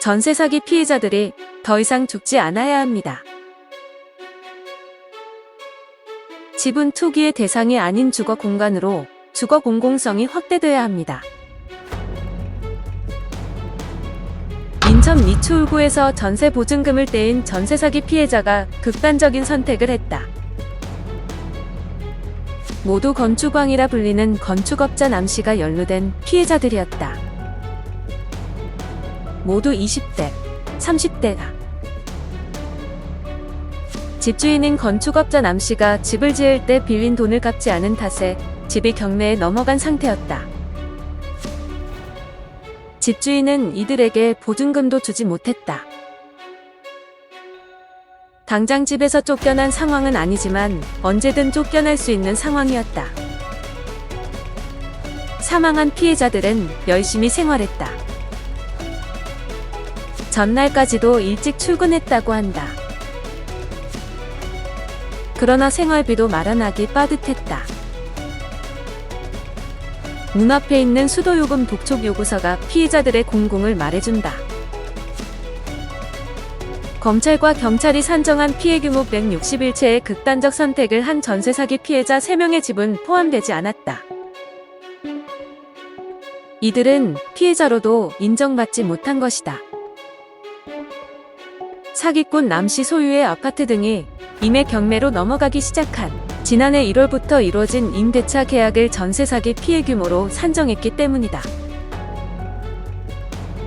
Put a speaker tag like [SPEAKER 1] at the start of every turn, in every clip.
[SPEAKER 1] 전세 사기 피해자들이 더 이상 죽지 않아야 합니다. 집은 투기의 대상이 아닌 주거 공간으로 주거 공공성이 확대돼야 합니다. 인천 미추홀구에서 전세 보증금을 떼인 전세 사기 피해자가 극단적인 선택을 했다. 모두 건축왕이라 불리는 건축업자 남씨가 연루된 피해자들이었다. 모두 20대, 30대다. 집주인인 건축업자 남씨가 집을 지을 때 빌린 돈을 갚지 않은 탓에 집이 경매에 넘어간 상태였다. 집주인은 이들에게 보증금도 주지 못했다. 당장 집에서 쫓겨난 상황은 아니지만 언제든 쫓겨날 수 있는 상황이었다. 사망한 피해자들은 열심히 생활했다. 전날까지도 일찍 출근했다고 한다. 그러나 생활비도 마련하기 빠듯했다. 눈앞에 있는 수도요금 독촉 요구서가 피해자들의 공공을 말해준다. 검찰과 경찰이 산정한 피해 규모 161채의 극단적 선택을 한 전세 사기 피해자 3명의 집은 포함되지 않았다. 이들은 피해자로도 인정받지 못한 것이다. 사기꾼 남씨 소유의 아파트 등이 임의 경매로 넘어가기 시작한 지난해 1월부터 이루어진 임대차 계약을 전세 사기 피해 규모로 산정했기 때문이다.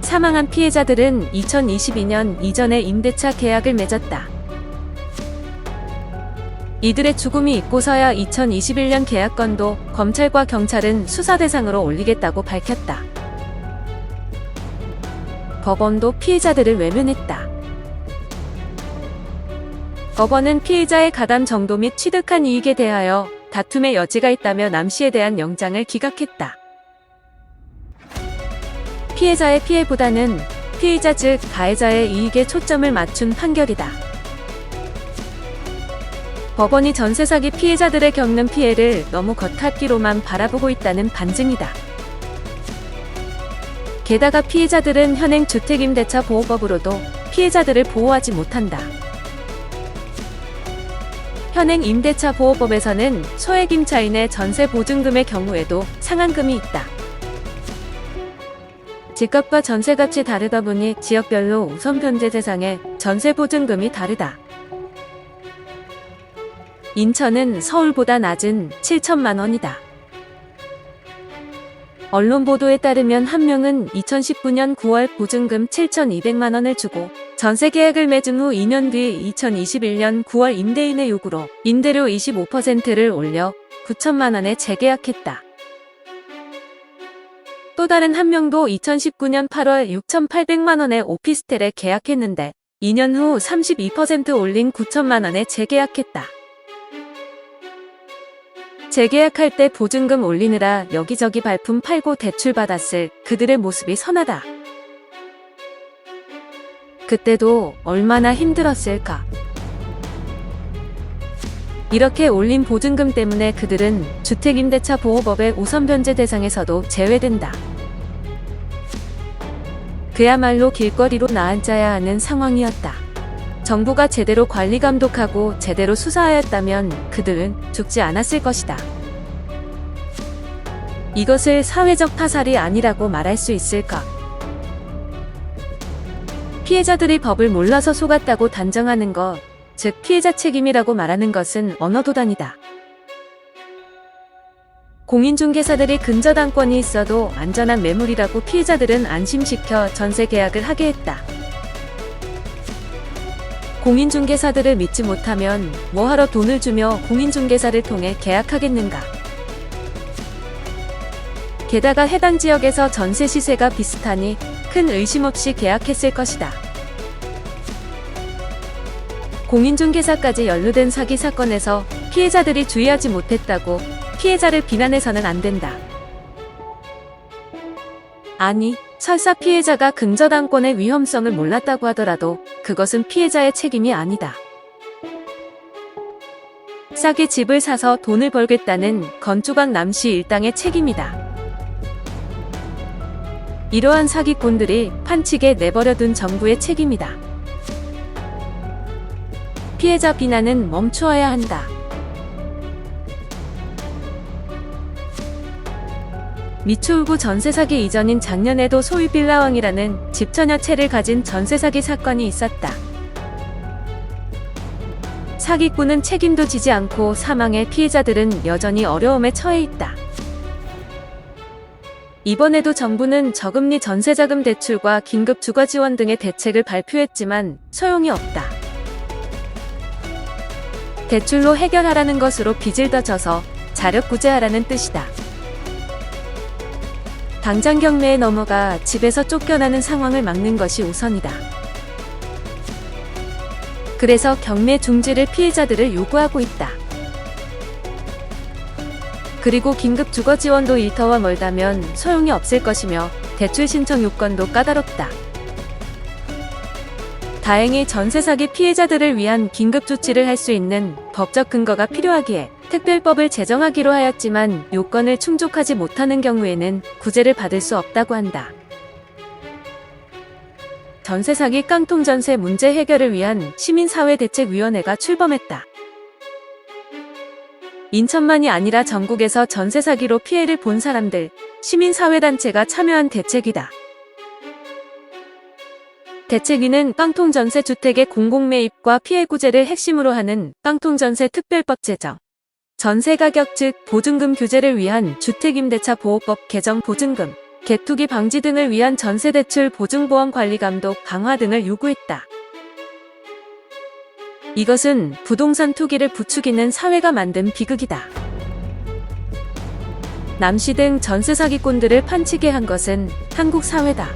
[SPEAKER 1] 사망한 피해자들은 2022년 이전에 임대차 계약을 맺었다. 이들의 죽음이 있고서야 2021년 계약건도 검찰과 경찰은 수사 대상으로 올리겠다고 밝혔다. 법원도 피해자들을 외면했다. 법원은 피해자의 가담 정도 및 취득한 이익에 대하여 다툼의 여지가 있다며 남 씨에 대한 영장을 기각했다. 피해자의 피해보다는 피의자 즉 가해자의 이익에 초점을 맞춘 판결이다. 법원이 전세 사기 피해자들의 겪는 피해를 너무 겉핥기로만 바라보고 있다는 반증이다. 게다가 피해자들은 현행 주택임대차 보호법으로도 피해자들을 보호하지 못한다. 현행 임대차 보호법에서는 소액 임차인의 전세 보증금의 경우에도 상한금이 있다. 집값과 전세값이 다르다 보니 지역별로 우선 변제 대상의 전세 보증금이 다르다. 인천은 서울보다 낮은 7천만 원이다. 언론 보도에 따르면 한 명은 2019년 9월 보증금 7,200만 원을 주고 전세 계약을 맺은 후 2년 뒤 2021년 9월 임대인의 요구로 임대료 25%를 올려 9천만 원에 재계약했다. 또 다른 한 명도 2019년 8월 6,800만 원에 오피스텔에 계약했는데 2년 후 32% 올린 9천만 원에 재계약했다. 재계약할 때 보증금 올리느라 여기저기 발품 팔고 대출 받았을 그들의 모습이 선하다. 그때도 얼마나 힘들었을까. 이렇게 올린 보증금 때문에 그들은 주택임대차 보호법의 우선 변제 대상에서도 제외된다. 그야말로 길거리로 나앉아야 하는 상황이었다. 정부가 제대로 관리 감독하고 제대로 수사하였다면 그들은 죽지 않았을 것이다. 이것을 사회적 타살이 아니라고 말할 수 있을까? 피해자들이 법을 몰라서 속았다고 단정하는 것, 즉 피해자 책임이라고 말하는 것은 언어도단이다. 공인중개사들이 근저당권이 있어도 안전한 매물이라고 피해자들은 안심시켜 전세 계약을 하게 했다. 공인중개사들을 믿지 못하면 뭐하러 돈을 주며 공인중개사를 통해 계약하겠는가? 게다가 해당 지역에서 전세 시세가 비슷하니 큰 의심 없이 계약했을 것이다. 공인중개사까지 연루된 사기 사건에서 피해자들이 주의하지 못했다고 피해자를 비난해서는 안 된다. 아니, 설사 피해자가 근저당권의 위험성을 몰랐다고 하더라도 그것은 피해자의 책임이 아니다. 싸게 집을 사서 돈을 벌겠다는 건축왕 남씨 일당의 책임이다. 이러한 사기꾼들이 판치게 내버려둔 정부의 책임이다. 피해자 비난은 멈추어야 한다. 미추홀구 전세 사기 이전인 작년에도 소위 빌라왕이라는 집처녀 채를 가진 전세 사기 사건이 있었다. 사기꾼은 책임도 지지 않고 사망의 피해자들은 여전히 어려움에 처해 있다. 이번에도 정부는 저금리 전세자금 대출과 긴급 주거 지원 등의 대책을 발표했지만 소용이 없다. 대출로 해결하라는 것으로 빚을 더 져서 자력 구제하라는 뜻이다. 당장 경매에 넘어가 집에서 쫓겨나는 상황을 막는 것이 우선이다. 그래서 경매 중지를 피해자들을 요구하고 있다. 그리고 긴급 주거 지원도 일터와 멀다면 소용이 없을 것이며 대출 신청 요건도 까다롭다. 다행히 전세 사기 피해자들을 위한 긴급 조치를 할 수 있는 법적 근거가 필요하기에 특별법을 제정하기로 하였지만 요건을 충족하지 못하는 경우에는 구제를 받을 수 없다고 한다. 전세 사기 깡통 전세 문제 해결을 위한 시민사회대책위원회가 출범했다. 인천만이 아니라 전국에서 전세 사기로 피해를 본 사람들, 시민사회단체가 참여한 대책이다. 대책위는 깡통전세 주택의 공공매입과 피해 구제를 핵심으로 하는 깡통전세 특별법 제정, 전세가격 즉 보증금 규제를 위한 주택임대차 보호법 개정 보증금, 개투기 방지 등을 위한 전세대출 보증보험 관리 감독 강화 등을 요구했다. 이것은 부동산 투기를 부추기는 사회가 만든 비극이다. 남씨 등 전세 사기꾼들을 판치게 한 것은 한국 사회다.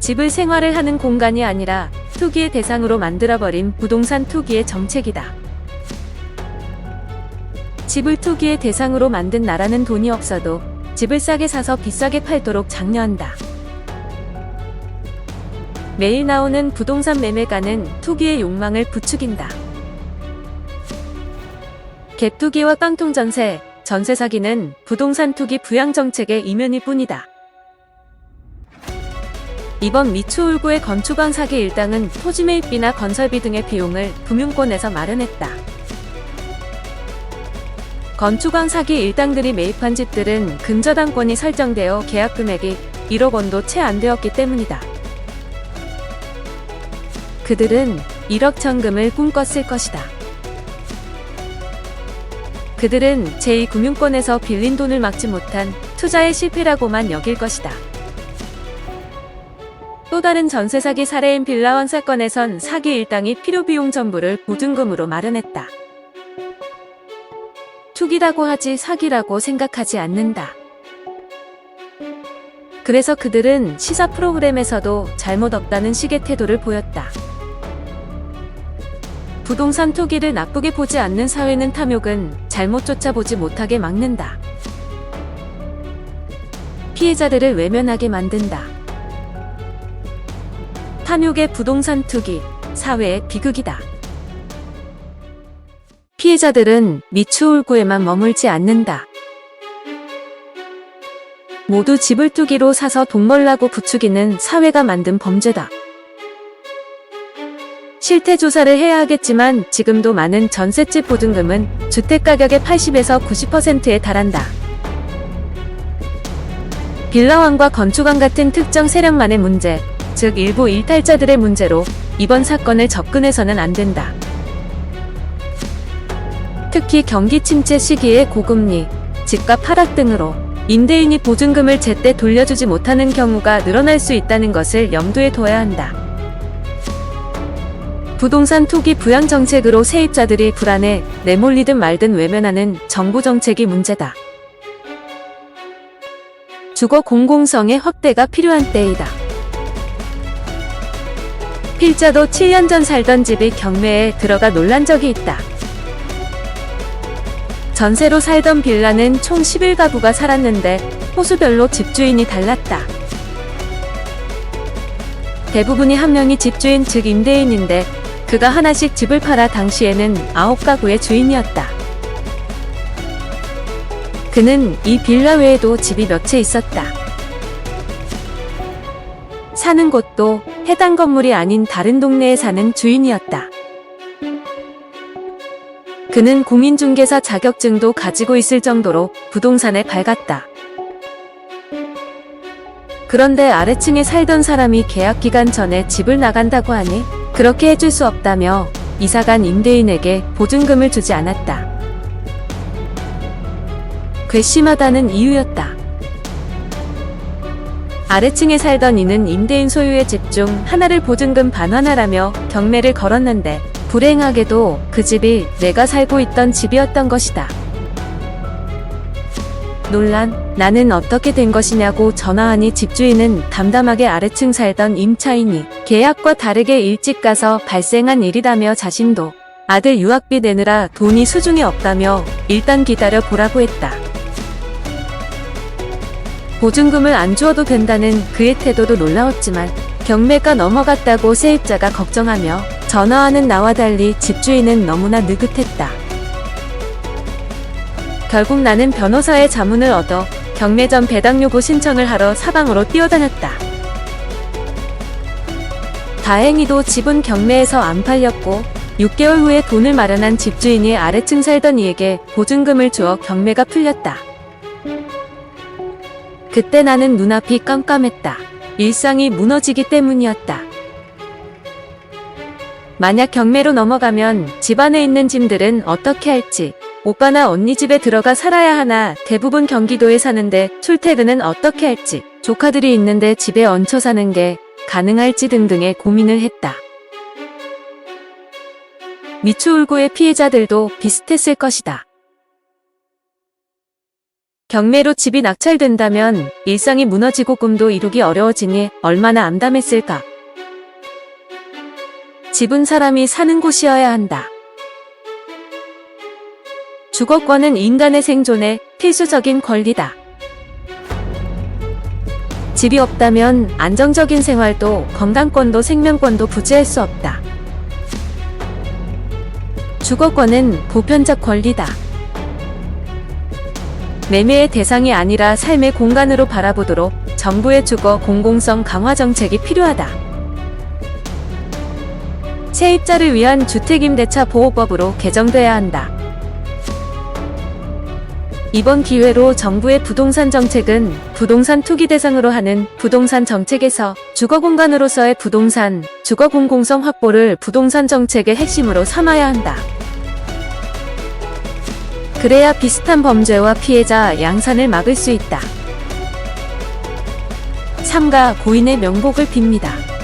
[SPEAKER 1] 집을 생활을 하는 공간이 아니라 투기의 대상으로 만들어버린 부동산 투기의 정책이다. 집을 투기의 대상으로 만든 나라는 돈이 없어도 집을 싸게 사서 비싸게 팔도록 장려한다. 매일 나오는 부동산 매매가는 투기의 욕망을 부추긴다. 갭투기와 깡통 전세, 전세 사기는 부동산 투기 부양 정책의 이면일 뿐이다. 이번 미추홀구의 건축왕 사기 일당은 토지 매입비나 건설비 등의 비용을 금융권에서 마련했다. 건축왕 사기 일당들이 매입한 집들은 근저당권이 설정되어 계약 금액이 1억 원도 채 안 되었기 때문이다. 그들은 1억 천금을 꿈꿨을 것이다. 그들은 제2금융권에서 빌린 돈을 막지 못한 투자의 실패라고만 여길 것이다. 또 다른 전세 사기 사례인 빌라원 사건에선 사기 일당이 필요 비용 전부를 보증금으로 마련했다. 투기라고 하지 사기라고 생각하지 않는다. 그래서 그들은 시사 프로그램에서도 잘못 없다는 식의 태도를 보였다. 부동산 투기를 나쁘게 보지 않는 사회는 탐욕은 잘못조차 보지 못하게 막는다. 피해자들을 외면하게 만든다. 탐욕의 부동산 투기, 사회의 비극이다. 피해자들은 미추홀구에만 머물지 않는다. 모두 집을 투기로 사서 돈 벌라고 부추기는 사회가 만든 범죄다. 실태 조사를 해야 하겠지만 지금도 많은 전셋집 보증금은 주택 가격의 80에서 90%에 달한다. 빌라왕과 건축왕 같은 특정 세력만의 문제, 즉 일부 일탈자들의 문제로 이번 사건을 접근해서는 안 된다. 특히 경기 침체 시기에 고금리, 집값 하락 등으로 임대인이 보증금을 제때 돌려주지 못하는 경우가 늘어날 수 있다는 것을 염두에 둬야 한다. 부동산 투기 부양 정책으로 세입자들이 불안해 내몰리든 말든 외면하는 정부 정책이 문제다. 주거 공공성의 확대가 필요한 때이다. 필자도 7년 전 살던 집이 경매에 들어가 놀란 적이 있다. 전세로 살던 빌라는 총 11가구가 살았는데 호수별로 집주인이 달랐다. 대부분이 한 명이 집주인 즉 임대인인데 그가 하나씩 집을 팔아 당시에는 9가구의 주인이었다. 그는 이 빌라 외에도 집이 몇 채 있었다. 사는 곳도 해당 건물이 아닌 다른 동네에 사는 주인이었다. 그는 공인중개사 자격증도 가지고 있을 정도로 부동산에 밝았다. 그런데 아래층에 살던 사람이 계약 기간 전에 집을 나간다고 하니 그렇게 해줄 수 없다며 이사간 임대인에게 보증금을 주지 않았다. 괘씸하다는 이유였다. 아래층에 살던 이는 임대인 소유의 집 중 하나를 보증금 반환하라며 경매를 걸었는데 불행하게도 그 집이 내가 살고 있던 집이었던 것이다. 논란, 나는 어떻게 된 것이냐고 전화하니 집주인은 담담하게 아래층 살던 임차인이 계약과 다르게 일찍 가서 발생한 일이라며 자신도 아들 유학비 내느라 돈이 수중에 없다며 일단 기다려 보라고 했다. 보증금을 안 주어도 된다는 그의 태도도 놀라웠지만 경매가 넘어갔다고 세입자가 걱정하며 전화하는 나와 달리 집주인은 너무나 느긋했다. 결국 나는 변호사의 자문을 얻어 경매 전 배당 요구 신청을 하러 사방으로 뛰어다녔다. 다행히도 집은 경매에서 안 팔렸고 6개월 후에 돈을 마련한 집주인이 아래층 살던 이에게 보증금을 주어 경매가 풀렸다. 그때 나는 눈앞이 깜깜했다. 일상이 무너지기 때문이었다. 만약 경매로 넘어가면 집안에 있는 짐들은 어떻게 할지, 오빠나 언니 집에 들어가 살아야 하나, 대부분 경기도에 사는데 출퇴근은 어떻게 할지, 조카들이 있는데 집에 얹혀 사는 게 가능할지 등등의 고민을 했다. 미추홀구의 피해자들도 비슷했을 것이다. 경매로 집이 낙찰된다면 일상이 무너지고 꿈도 이루기 어려워지니 얼마나 암담했을까. 집은 사람이 사는 곳이어야 한다. 주거권은 인간의 생존에 필수적인 권리다. 집이 없다면 안정적인 생활도 건강권도 생명권도 부지할 수 없다. 주거권은 보편적 권리다. 매매의 대상이 아니라 삶의 공간으로 바라보도록 정부의 주거 공공성 강화 정책이 필요하다. 세입자를 위한 주택임대차 보호법으로 개정돼야 한다. 이번 기회로 정부의 부동산 정책은 부동산 투기 대상으로 하는 부동산 정책에서 주거 공간으로서의 부동산, 주거 공공성 확보를 부동산 정책의 핵심으로 삼아야 한다. 그래야 비슷한 범죄와 피해자 양산을 막을 수 있다. 삼가 고인의 명복을 빕니다.